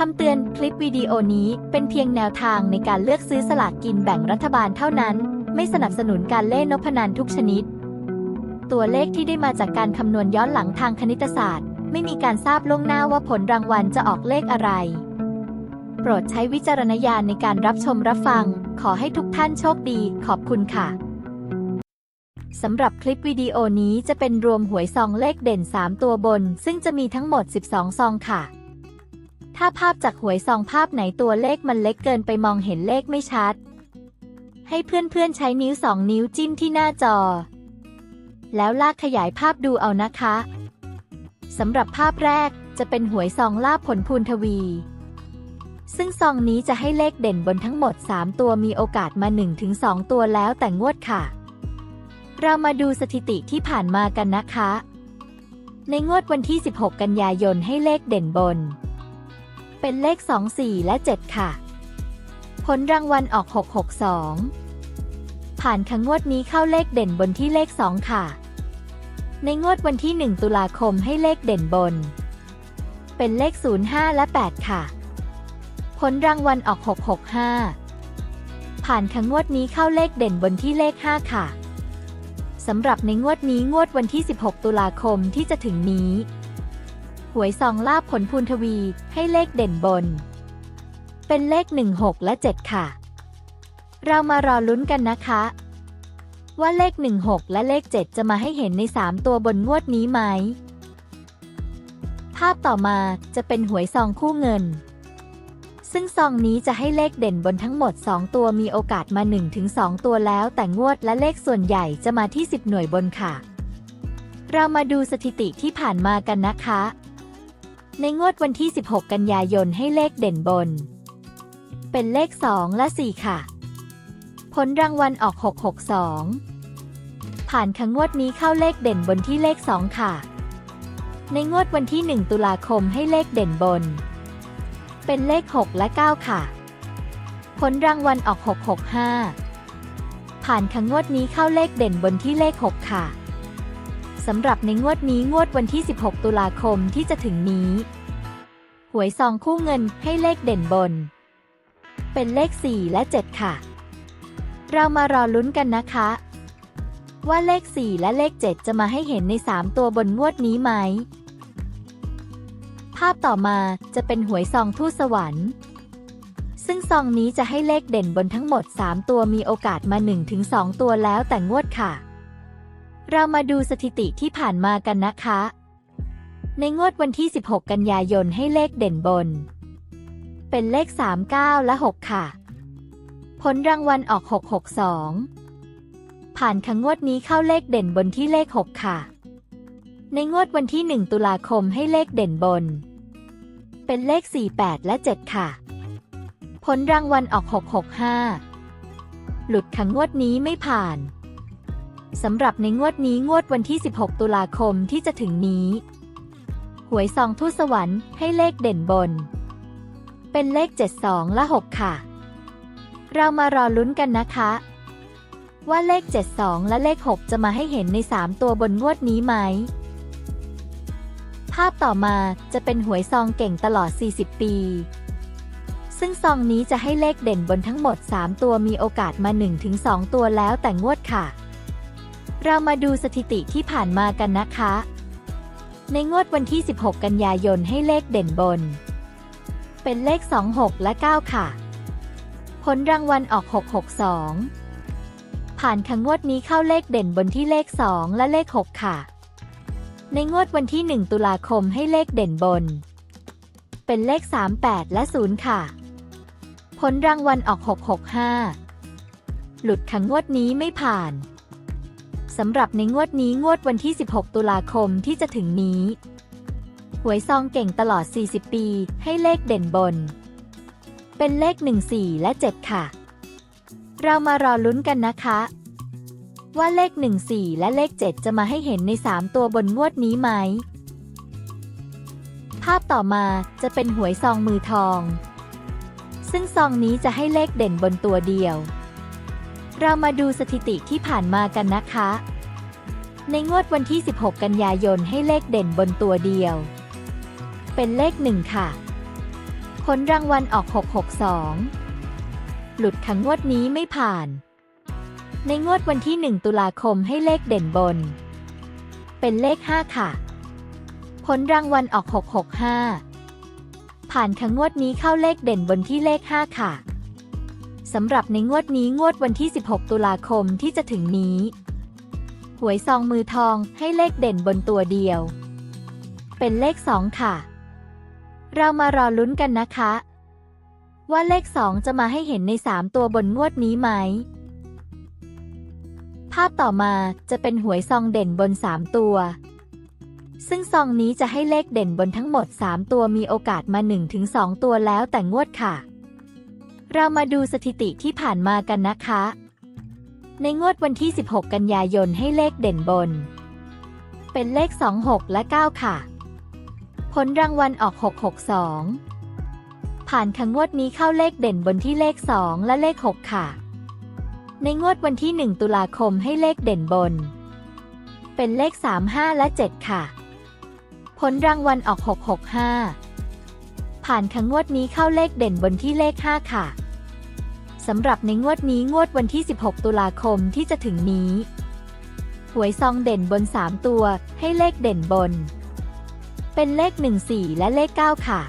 คำเตือนคลิปวิดีโอนี้เป็นเพียงแนวทางในการเลือกซื้อสลากกินแบ่งรัฐบาลเท่านั้น ไม่สนับสนุนการเล่นนพนันทุกชนิด ตัวเลขที่ได้มาจากการคำนวณย้อนหลังทางคณิตศาสตร์ ไม่มีการทราบล่วงหน้าว่าผลรางวัลจะออกเลขอะไร โปรดใช้วิจารณญาณในการรับชมรับฟัง ขอให้ทุกท่านโชคดี ขอบคุณค่ะสำหรับคลิปวิดีโอนี้จะเป็นรวมหวยซองเลขเด่น 3 ตัวบน ซึ่งจะมีทั้งหมด 12 ซองค่ะ ถ้าภาพจากหวยซองภาพไหนตัวเลขมันเล็กเกินไปมองเห็นเลขไม่ชัด ให้เพื่อนๆใช้นิ้ว2นิ้วจิ้มที่หน้าจอ แล้วลากขยายภาพดูเอานะคะสำหรับภาพแรกจะเป็นหวยซองลาบผลพูนทวี ซึ่งซองนี้จะให้เลขเด่นบนทั้งหมด 3 ตัวมีโอกาสมา 1-2 ตัวแล้วแต่งวดค่ะ เรามาดูสถิติที่ผ่านมากันนะคะ ในงวดวันที่ 16 กันยายนให้เลขเด่นบน เป็นเลข 2 4 และ 7 ค่ะ ผลรางวัลออก 662 ผ่านค่ะงวดนี้เข้าเลขเด่นบนที่เลข 2 ค่ะ ในงวดวันที่ 1 ตุลาคมให้เลขเด่นบน เป็นเลข 05 และ 8 ค่ะ ผลรางวัลออก 665 ผ่านค่ะงวดนี้เข้าเลขเด่นบนที่เลข 5 ค่ะสำหรับในงวดนี้งวดวันที่ 16 ตุลาคมที่จะถึงนี้ วยซองลาบผลพูนทวีให้เลขเด่นบน เป็นเลข 16 และ 7 ค่ะ เรามารอลุ้นกันนะคะ ว่าเลข 16 และเลข 7 จะมาให้เห็นใน 3 ตัวบนงวดนี้ไหม ภาพต่อมาจะเป็นหวยซองคู่เงิน ซึ่งซองนี้จะให้เลขเด่นบนทั้งหมด 2 ตัวมีโอกาสมา 1-2 ตัวแล้ว แต่งวดและเลขส่วนใหญ่จะมาที่ 10 หน่วยบนค่ะเรามาดูสถิติที่ผ่านมากันนะคะ ในงวดวันที่ 16 กันยายนให้เลขเด่นบน เป็นเลข 2 และ 4 ค่ะ ผลรางวัลออก 662 ผ่านค่ะงวดนี้เข้าเลขเด่นบนที่เลข 2 ค่ะ ในงวดวันที่ 1 ตุลาคมให้เลขเด่นบน เป็นเลข 6 และ 9 ค่ะ ผลรางวัลออก 665 ผ่านค่ะงวดนี้เข้าเลขเด่นบนที่เลข 6 ค่ะ สำหรับในงวดนี้งวดวันที่ 16 ตุลาคมที่จะถึงนี้ หวยซองคู่เงินให้เลขเด่นบน เป็นเลข 4 และ 7 ค่ะ เรามารอลุ้นกันนะคะ ว่าเลข 4 และเลข 7 จะมาให้เห็นใน 3 ตัวบนงวดนี้ไหม ภาพต่อมาจะเป็นหวยซองทูตสวรรค์ซึ่งซองนี้จะให้เลขเด่นบนทั้งหมด 3 ตัวมีโอกาสมา 1-2 ตัวแล้วแต่งวดค่ะ เรามาดูสถิติที่ผ่านมากันนะคะ ในงวดวันที่ 16 กันยายนให้เลขเด่นบน เป็นเลข 39 และ 6 ค่ะ ผลรางวัลออก 662 ผ่านค่ะงวดนี้เข้าเลขเด่นบนที่เลข 6 ค่ะ ในงวดวันที่ 1 ตุลาคมให้เลขเด่นบน เป็นเลข 48 และ 7 ค่ะ ผลรางวัลออก 665 หลุดค่ะงวดนี้ไม่ผ่าน สำหรับในงวดนี้งวดวันที่ 16 ตุลาคมที่จะถึงนี้ หวยซองทูตสวรรค์ให้เลขเด่นบน เป็นเลข 72 และ 6 ค่ะ เรามารอลุ้นกันนะคะ ว่าเลข 72 และเลข 6 จะมาให้เห็นใน 3 ตัวบนงวดนี้ไหม ภาพต่อมาจะเป็นหวยซองเก่งตลอด 40 ปีซึ่งซองนี้จะให้เลขเด่นบนทั้งหมด 3 ตัวมีโอกาสมา 1-2 ตัวแล้วแต่งวดค่ะ เรามาดูสถิติที่ผ่านมากันนะคะ ในงวดวันที่ 16 กันยายนให้เลขเด่นบน เป็นเลข 26 และ 9 ค่ะ ผลรางวัลออก 662 ผ่านค่ะงวดนี้เข้าเลขเด่นบนที่เลข 2 และเลข 6 ค่ะ ในงวดวันที่ 1 ตุลาคมให้เลขเด่นบน เป็นเลข 38 และ 0 ค่ะ ผลรางวัลออก 665 หลุดค่ะงวดนี้ไม่ผ่าน สำหรับในงวดนี้งวดวันที่ 16 ตุลาคมที่จะถึงนี้ หวยซองเก่งตลอด 40 ปี ให้เลขเด่นบน เป็นเลข 14 และ 7 ค่ะ เรามารอลุ้นกันนะคะ ว่าเลข 14 และเลข 7 จะมาให้เห็นใน 3 ตัวบนงวดนี้ไหม ภาพต่อมาจะเป็นหวยซองมือทอง ซึ่งซองนี้จะให้เลขเด่นบนตัวเดียว เรามาดูสถิติที่ผ่านมากันนะคะ ในงวดวันที่ 16 กันยายนให้เลขเด่นบนตัวเดียว เป็นเลข1ค่ะ ผลรางวัลออก 662 หลุดขังงวดนี้ไม่ผ่าน ในงวดวันที่ 1 ตุลาคมให้เลขเด่นบน เป็นเลข 5 ค่ะ ผลรางวัลออก 665 ผ่านขังงวดนี้เข้าเลขเด่นบนที่เลข 5 ค่ะ สำหรับในงวดนี้งวดวันที่ 16 ตุลาคมที่จะถึงนี้ หวยซองมือทองให้เลขเด่นบนตัวเดียว เป็นเลข 2 ค่ะ เรามารอลุ้นกันนะคะ ว่าเลข 2 จะมาให้เห็นใน 3 ตัวบนงวดนี้ไหม ภาพต่อมาจะเป็นหวยซองเด่นบน 3 ตัว ซึ่งซองนี้จะให้เลขเด่นบนทั้งหมด 3 ตัวมีโอกาสมา 1-2 ตัวแล้วแต่งวดค่ะ เรามาดูสถิติที่ผ่านมากันนะคะ ในงวดวันที่ 16 กันยายนให้เลขเด่นบน เป็นเลข 26 และ 9 ค่ะ ผลรางวัลออก 662 ผ่านค่ะงวดนี้เข้าเลขเด่นบนที่เลข 2 และเลข 6 ค่ะ ในงวดวันที่ 1 ตุลาคมให้เลขเด่นบน เป็นเลข 35 และ 7 ค่ะ ผลรางวัลออก 665ผ่านค่ะงวดนี้เข้าเลขเด่นบนที่เลข 5 ค่ะ สำหรับในงวดนี้งวดวันที่ 16 ตุลาคมที่จะถึงนี้ หวยซองเด่นบน 3 ตัว ให้เลขเด่นบน เป็นเลข 14 และเลข 9 ค่ะ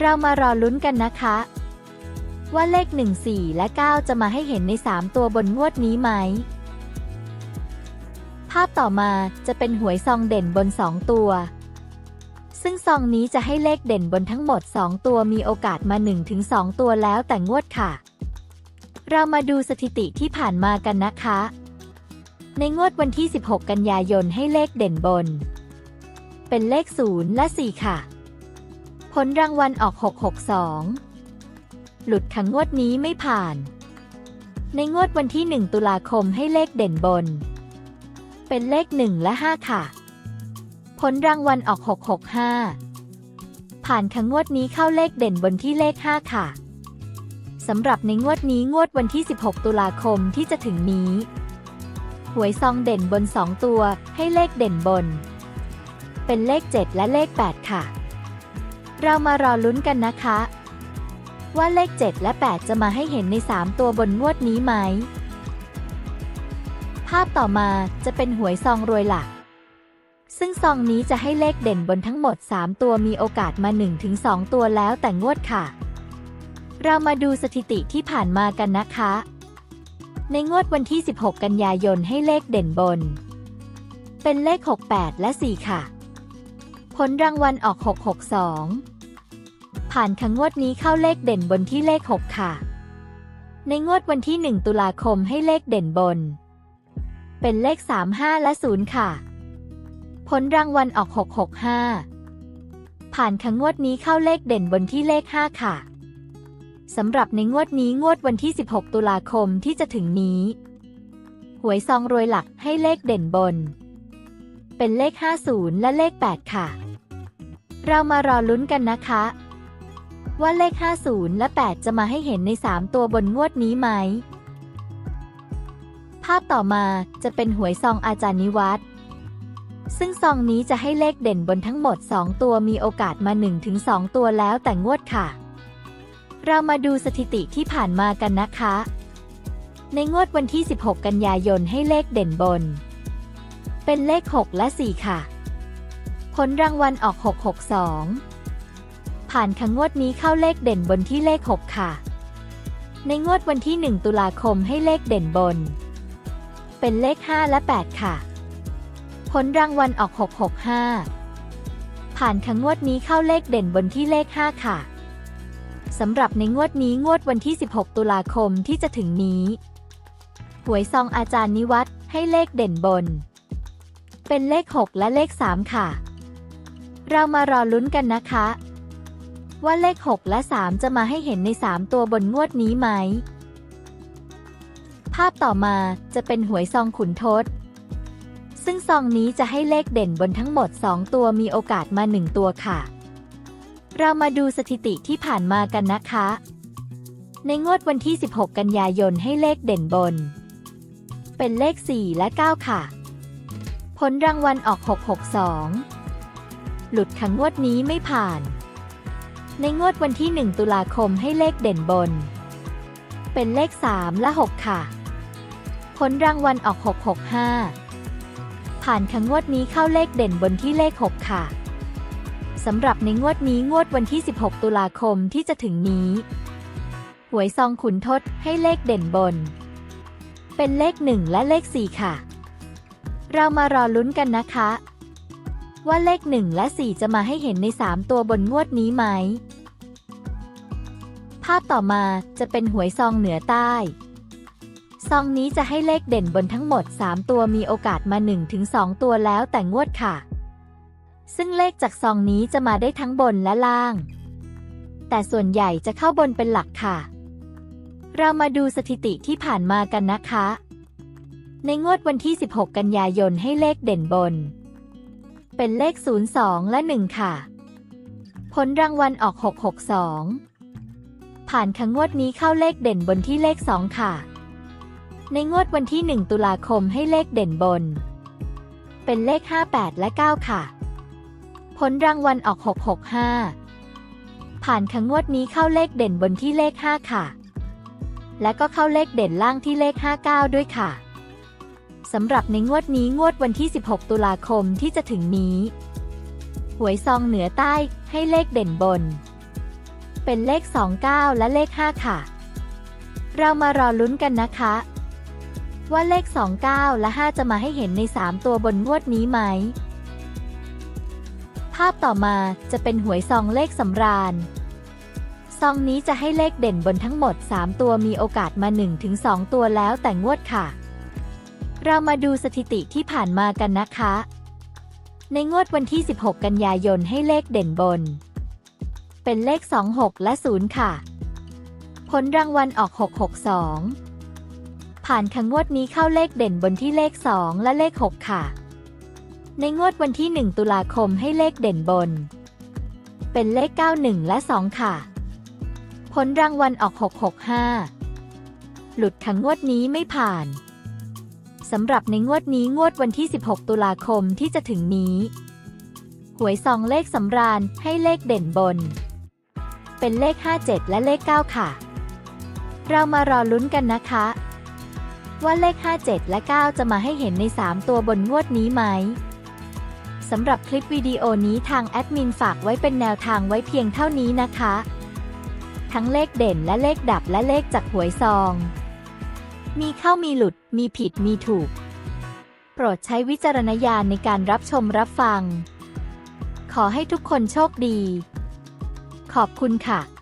เรามารอลุ้นกันนะคะ ว่าเลข 14 และ 9 จะมาให้เห็นใน 3 ตัวบนงวดนี้ไหม ภาพต่อมาจะเป็นหวยซองเด่นบน 2 ตัว ซึ่งซองนี้จะให้เลขเด่นบนทั้งหมด 2 ตัวมีโอกาสมา 1-2 ตัวแล้วแต่งวดค่ะ เรามาดูสถิติที่ผ่านมากันนะคะ ในงวดวันที่ 16 กันยายนให้เลขเด่นบน เป็นเลข 0 และ 4 ค่ะ ผลรางวัลออก 662 หลุดขังงวดนี้ไม่ผ่าน ในงวดวันที่ 1 ตุลาคมให้เลขเด่นบน เป็นเลข 1 และ 5 ค่ะ ผลรางวัลออก 665 ผ่านขังงวดนี้เข้าเลขเด่นบนที่เลข 5 ค่ะ สำหรับในงวดนี้งวดวันที่ 16 ตุลาคมที่จะถึงนี้ หวยซองเด่นบน 2 ตัวให้เลขเด่นบน เป็นเลข 7 และเลข 8 ค่ะ เรามารอลุ้นกันนะคะ ว่าเลข 7 และ 8 จะมาให้เห็นใน 3 ตัวบนงวดนี้ไหม ภาพต่อมาจะเป็นหวยซองรวยหลัก ซึ่งซองนี้จะให้เลขเด่นบนทั้งหมด 3 ตัวมีโอกาสมา 1-2 ตัวแล้วแต่งวดค่ะ เรามาดูสถิติที่ผ่านมากันนะคะ ในงวดวันที่ 16 กันยายนให้เลขเด่นบน เป็นเลข 68 และ 4 ค่ะ ผลรางวัลออก 662 ผ่านค่ะงวดนี้เข้าเลขเด่นบนที่เลข 6 ค่ะ ในงวดวันที่ 1 ตุลาคมให้เลขเด่นบน เป็นเลข 35 และ 0 ค่ะ ผลรางวัลออก 665 ผ่านค่ะงวดนี้เข้าเลขเด่นบนที่เลข 5 ค่ะ สำหรับในงวดนี้งวดวันที่ 16 ตุลาคมที่จะถึงนี้ หวยซองรวยหลักให้เลขเด่นบน เป็นเลข 50 และเลข 8 ค่ะ เรามารอลุ้นกันนะคะ ว่าเลข 50 และ 8 จะมาให้เห็นใน 3 ตัวบนงวดนี้ไหม ภาพต่อมาจะเป็นหวยซองอาจารย์นิวัตร ซึ่งซองนี้จะให้เลขเด่นบนทั้งหมด 2 ตัวมีโอกาสมา 1-2 ตัวแล้วแต่งวดค่ะ เรามาดูสถิติที่ผ่านมากันนะคะ ในงวดวันที่ 16 กันยายนให้เลขเด่นบน เป็นเลข 6 และ 4 ค่ะ ผลรางวัลออก 662 ผ่านค่ะงวดนี้เข้าเลขเด่นบนที่เลข 6 ค่ะ ในงวดวันที่ 1 ตุลาคมให้เลขเด่นบน เป็นเลข 5 และ 8 ค่ะ ผลรางวัลออก 665 ผ่านค่ะงวดนี้เข้าเลขเด่นบนที่เลข 5 ค่ะ สำหรับในงวดนี้งวดวันที่ 16 ตุลาคมที่จะถึงนี้ หวยซองอาจารย์นิวัตรให้เลขเด่นบน เป็นเลข 6 และเลข 3 ค่ะ เรามารอลุ้นกันนะคะ ว่าเลข 6 และ 3 จะมาให้เห็นใน 3 ตัวบนงวดนี้ไหม ภาพต่อมาจะเป็นหวยซองขุนทศ ซึ่งซองนี้จะให้เลขเด่นบนทั้งหมด 2 ตัวมีโอกาสมา 1 ตัวค่ะ เรามาดูสถิติที่ผ่านมากันนะคะ ในงวดวันที่ 16 กันยายนให้เลขเด่นบน เป็นเลข 4 และ 9 ค่ะ ผลรางวัลออก 662 หลุดขังงวดนี้ไม่ผ่าน ในงวดวันที่ 1 ตุลาคมให้เลขเด่นบน เป็นเลข 3 และ 6 ค่ะ ผลรางวัลออก 665 ผ่านค่ะงวดนี้เข้าเลขเด่นบนที่เลข 6 ค่ะสำหรับในงวดนี้งวดวันที่ 16 ตุลาคมที่จะถึงนี้ หวยซองขุนทดให้เลขเด่นบน เป็นเลข 1 และเลข 4 ค่ะ เรามารอลุ้นกันนะคะ ว่าเลข 1 และ 4 จะมาให้เห็นใน 3 ตัวบนงวดนี้ไหม ภาพต่อมาจะเป็นหวยซองเหนือใต้ ซองนี้จะให้เลขเด่นบนทั้งหมด 3 ตัวมีโอกาสมา 1-2 ตัวแล้วแต่งวดค่ะ ซึ่งเลขจากซองนี้จะมาได้ทั้งบนและล่าง แต่ส่วนใหญ่จะเข้าบนเป็นหลักค่ะ เรามาดูสถิติที่ผ่านมากันนะคะ ในงวดวันที่ 16 กันยายนให้เลขเด่นบน เป็นเลข 02 และ 1 ค่ะ ผลรางวัลออก 662 ผ่านค่ะงวดนี้เข้าเลขเด่นบนที่เลข 2 ค่ะ ในงวดวันที่ 1 ตุลาคมให้เลขเด่นบน เป็นเลข 58 และ 9 ค่ะ ผลรางวัลออก 665 ผ่านค่ะงวดนี้เข้าเลขเด่นบนที่เลข 5 ค่ะ และก็เข้าเลขเด่นล่างที่เลข 59 ด้วยค่ะสำหรับในงวดนี้งวดวันที่ 16 ตุลาคมที่จะถึงนี้หวยซองเหนือใต้ให้เลขเด่นบน เป็นเลข 29 และเลข 5 ค่ะ เรามารอลุ้นกันนะคะ ว่าเลข 29 และ 5 จะมาให้เห็นใน 3 ตัวบนงวดนี้ไหม ภาพต่อมาจะเป็นหวยซองเลขสำราญ ซองนี้จะให้เลขเด่นบนทั้งหมด 3 ตัวมีโอกาสมา 1-2 ตัวแล้วแต่งวดค่ะ เรามาดูสถิติที่ผ่านมากันนะคะ ในงวดวันที่ 16 กันยายนให้เลขเด่นบน เป็นเลข 26 และ 0 ค่ะ ผลรางวัลออก 662 ผ่านค่ะงวดนี้เข้าเลขเด่นบนที่เลข 2 และเลข 6 ค่ะ ในงวดวันที่ 1 ตุลาคมให้เลขเด่นบน เป็นเลข 91 และ 2 ค่ะ ผลรางวัลออก 665 หลุดค่ะงวดนี้ไม่ผ่านสำหรับในงวดนี้งวดวันที่ 16 ตุลาคมที่จะถึงนี้ หวยซองเลขสำราญให้เลขเด่นบน เป็นเลข 57 และเลข 9 ค่ะ เรามารอลุ้นกันนะคะ ว่าเลข 57 และ 9 จะมาให้เห็นใน 3 ตัวบนงวดนี้ไหมสำหรับคลิปวิดีโอนี้ทางแอดมินฝากไว้เป็นแนวทางไว้เพียงเท่านี้นะคะ ทั้งเลขเด่นและเลขดับและเลขจากหวยซอง มีเข้ามีหลุด มีผิดมีถูก โปรดใช้วิจารณญาณในการรับชมรับฟัง ขอให้ทุกคนโชคดี ขอบคุณค่ะ